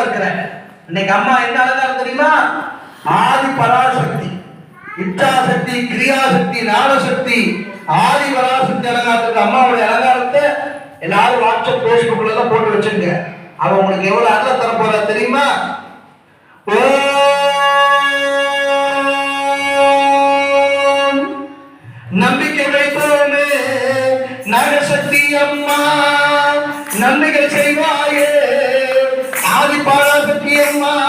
அலங்காரம் இருக்கிறேன். இன்னைக்கு அம்மா என்ன அழகா தெரியுமா? ஆதி பராசக்தி இச்சாசக்தி கிரியாசக்தி ஞானசக்தி ஆதி பராசக்தி அலங்காரத்துக்கு அம்மாவுடைய அலங்காரத்தை எல்லாரும் வாட்ஸ்அப் பேஸ்புக்ல தான் போட்டு வச்சிருங்க. அவ உங்களுக்கு எவ்வளவு அருள தர போறா தெரியுமா? ஓம். நம்பிக்கை வைப்போமே. நகசக்தி அம்மா. நன்மைகள் செய்வாயே. பாராசக்தி